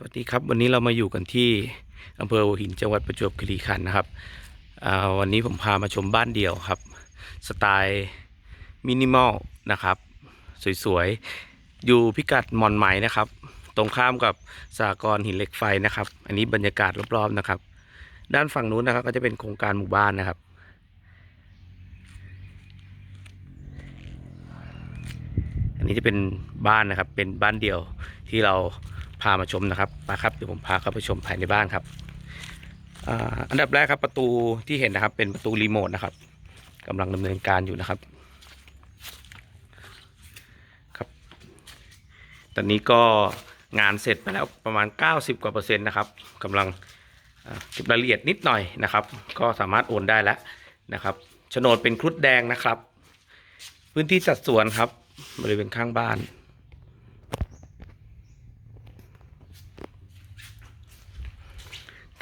สวัสดีครับ วันนี้เรามาอยู่กันที่อำเภอหัวหินจังหวัดประจวบคีรีขันธ์นะครับวันนี้ผมพามาชมบ้านเดี่ยวครับ สไตล์มินิมอลนะครับ สวยๆ อยู่พิกัดมอนไหมนะครับ ตรงข้ามกับสากรหินเหล็กไฟนะครับ อันนี้บรรยากาศรอบๆนะครับ ด้านฝั่งนู้นนะครับก็จะเป็นโครงการหมู่บ้านนะครับอันนี้จะเป็นบ้านนะครับเป็นบ้านเดี่ยวที่เรา พามาชมนะครับมาครับเดี๋ยวผมพาเข้าไปชมภายในบ้านครับอันดับแรกครับประตูที่เห็นนะครับ เป็นประตูรีโมทนะครับกำลังดำเนินการอยู่นะครับครับ ตอนนี้ก็งานเสร็จไปแล้วประมาณ 90 กว่าเปอร์เซ็นต์นะครับกำลังเก็บรายละเอียดนิดหน่อยนะครับ ก็สามารถโอนได้แล้วนะครับโฉนดเป็นครุฑแดงนะครับ พื้นที่สัดสวนครับ บริเวณข้างบ้าน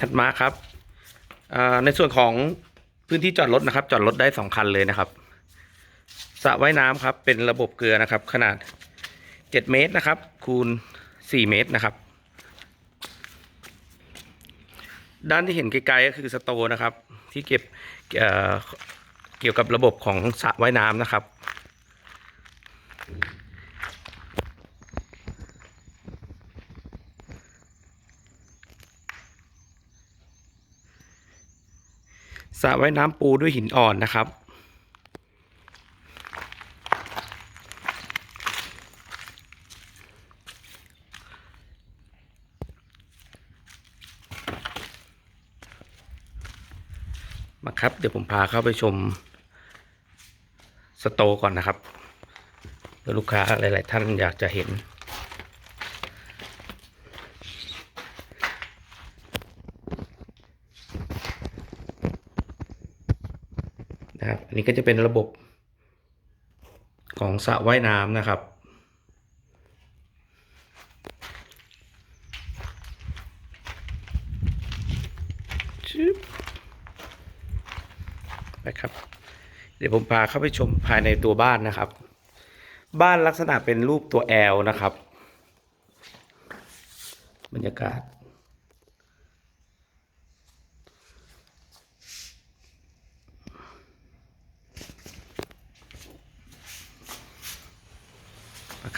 ถัดมาครับในส่วนของพื้นที่จอดรถนะครับ จอดรถได้สองคันเลยนะครับสระว่ายน้ำครับ เป็นระบบเกลือนะครับ ขนาด7เมตรนะครับ คูณ4เมตรนะครับ ด้านที่เห็นไกลๆก็คือสโตนะครับ ที่เก็บเเกี่ยวกับระบบของสระว่ายน้ำนะครับ สระว่ายน้ำปูด้วยหินอ่อนนะครับ มาครับ เดี๋ยวผมพาเข้าไปชมสโตก่อนนะครับเพื่อลูกค้าหลาย ๆ ท่านอยากจะเห็น นะครับ อันนี้ก็จะเป็นระบบของสระว่ายน้ำนะครับชึบนะครับ เดี๋ยวผมพาเข้าไปชมภายในตัวบ้านนะครับ บ้านลักษณะเป็นรูปตัวแอลนะครับ บรรยากาศ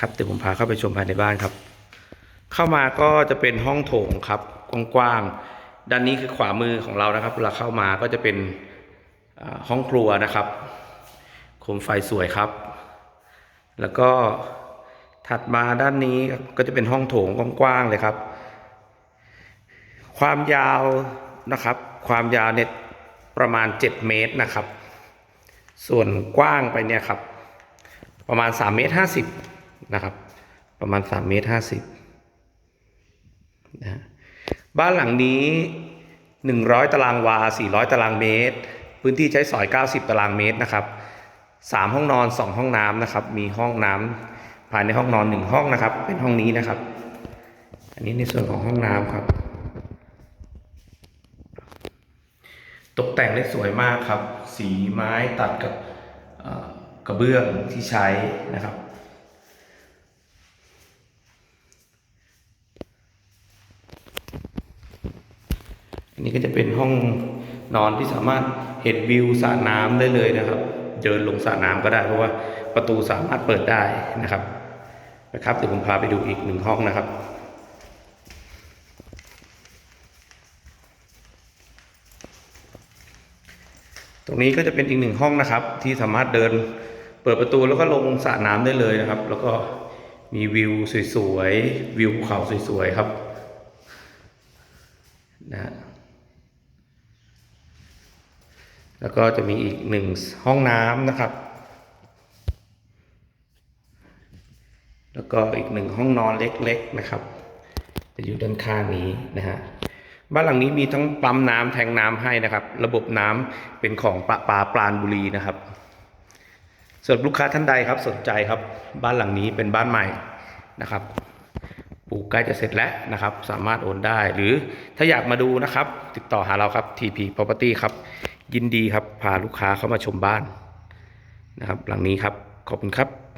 ครับเดี๋ยวผมพาเข้าไปชมภายในบ้านครับ เข้ามาก็จะเป็นห้องโถงครับกว้างๆด้านนี้คือขวามือของเรานะครับเวลาเข้ามาก็จะเป็นห้องครัวนะครับโคมไฟสวยครับ แล้วก็ถัดมาด้านนี้ก็จะเป็นห้องโถงกว้างๆเลยครับ ความยาวนะครับ ความยาวเนี่ยประมาณ 7 เมตรนะครับ ส่วนกว้างไปเนี่ยครับ ประมาณ 3 เมตร 50 นะครับ ประมาณ3เมตร50นะฮะบ้านหลังนี้ 100 ตารางวา 400 ตารางเมตร พื้นที่ใช้สอย 90 ตารางเมตรนะครับ 3 ห้องนอน 2 ห้องน้ำนะครับ มีห้องน้ำภายในห้องนอน 1 ห้องนะครับ เป็นห้องนี้นะครับ อันนี้ในส่วนของห้องน้ำครับ ตกแต่งได้สวยมากครับ สีไม้ตัดกับกระเบื้องที่ใช้นะครับ อันนี้ก็จะเป็นห้องนอนที่สามารถเห็นวิวสระน้ำได้เลยนะครับ เดินลงสระน้ำก็ได้เพราะว่าประตูสามารถเปิดได้นะครับนะครับเดี๋ยวผมพาไปดูอีกหนึ่งห้องนะครับตรงนี้ก็จะเป็นอีกหนึ่งห้องนะครับ ที่สามารถเดินเปิดประตูแล้วก็ลงสระน้ำได้เลยนะครับ แล้วก็มีวิวสวยๆวิวภูเขาสวยๆครับนะฮะ แล้วก็จะมีอีกหนึ่งห้องน้ำนะครับ แล้วก็อีกหนึ่งห้องนอนเล็กๆนะครับ จะอยู่ด้านข้างนี้นะฮะบ้านหลังนี้มีทั้งปั๊มน้ำแทงน้ำให้นะครับ ระบบน้ำเป็นของประปาปราณบุรีนะครับส่วนลูกค้าท่านใดครับสนใจครับ บ้านหลังนี้เป็นบ้านใหม่นะครับปลูกใกล้จะเสร็จแล้วนะครับ สามารถโอนได้ หรือถ้าอยากมาดูนะครับ ติดต่อหาเราครับ TP Property ครับ ยินดีครับพาลูกค้าเข้ามาชมบ้านนะครับ หลังนี้ครับ ขอบคุณครับ